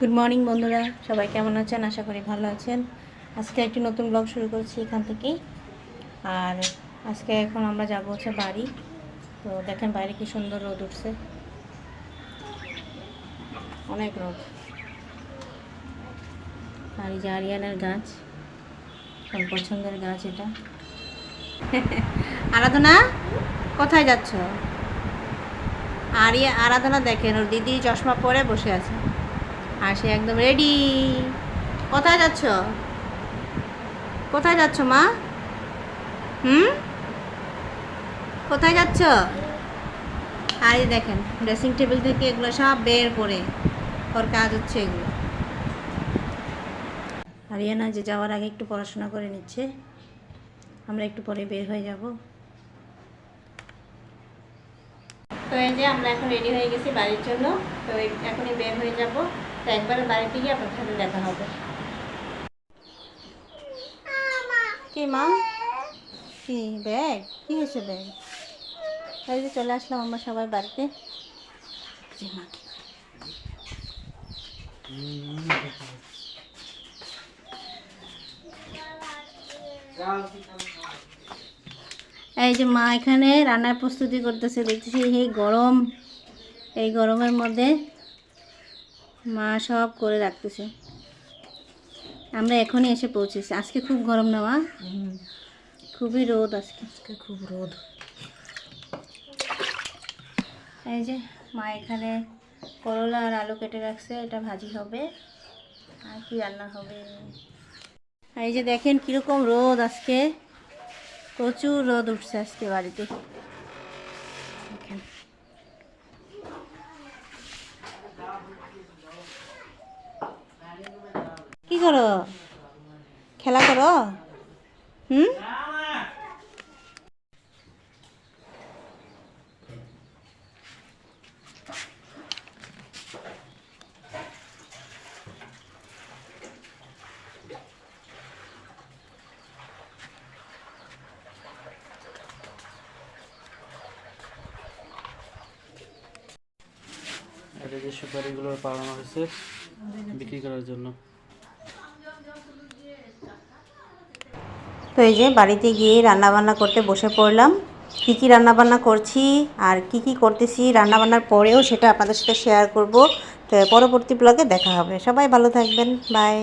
Good morning বন্ধুরা। সবাই কেমন আছেন? আশা করি ভালো আছেন। আজকে একটি নতুন ব্লগ শুরু করছি এখান থেকেই। আর আজকে এখন আমরা যাব হচ্ছে বাড়ি। তো দেখেন বাইরে কি সুন্দর রোদ উঠছে। অনেক রোদ। আর এই যে আরিয়ানের গাছ। ওর পছন্দের গাছ এটা। আরাধনা, কোথায় যাচ্ছ? আরিয়া, আরাধনা দেখেন, ওর দিদি চশমা পরে বসে আছে। আর সে একদম রেডি কোথায় যাচ্ছ? কোথায় যাচ্ছ মা? হুম? কোথায় যাচ্ছ? আর দেখেন ড্রেসিং টেবিল থেকে এগুলো সব বের করে ওর কাজ হচ্ছে এগুলো। আরিয়ানা যে যাওয়ার আগে একটু পড়াশোনা করে নিচ্ছে। আমরা একটু পরে বের হয়ে যাব। তো এই যে আমরা এখন রেডি হয়ে গেছি বাড়ির জন্য, তো এখনই বের হয়ে যাব। তো একবারে বাড়িতে গিয়ে আপনার সাথে দেখা হবে। কি মা? কি ব্যাগ? কি হয়েছে ব্যাগ? এই যে চলে আসলাম আমরা সবাই বাড়িতে। মা এই যে মা এখানে রান্নার প্রস্তুতি করতেছে দেখতেছি এই গরম এই গরমের মধ্যে মা সব করে রাখতেছে। আমরা এখনই এসে পৌঁছেছি। আজকে খুব গরম না মা? খুবই রোদ আজকে। আজকে খুব রোদ। এই যে মা এখানে করলা আর আলু কেটে রাখছে এটা ভাজি হবে। আর কি রান্না হবে? এই যে দেখেন কীরকম রোদ আজকে। প্রচুর রোদ উঠছে আজকে বাড়িতে। কি করো? খেলা করো? হুম? এটা যে সুপারিগুলো পাওয়ানো হয়েছে, বিক্রি করার জন্য। তো এই যে বাড়িতে গিয়ে রান্নাবান্না করতে বসে পড়লাম। কি কি রান্নাবান্না করছি আর কি কি করতেছি রান্নাবান্নার পরেও সেটা আপনাদের সাথে শেয়ার করব। তো পরবর্তী ব্লগে দেখা হবে। সবাই ভালো থাকবেন। বাই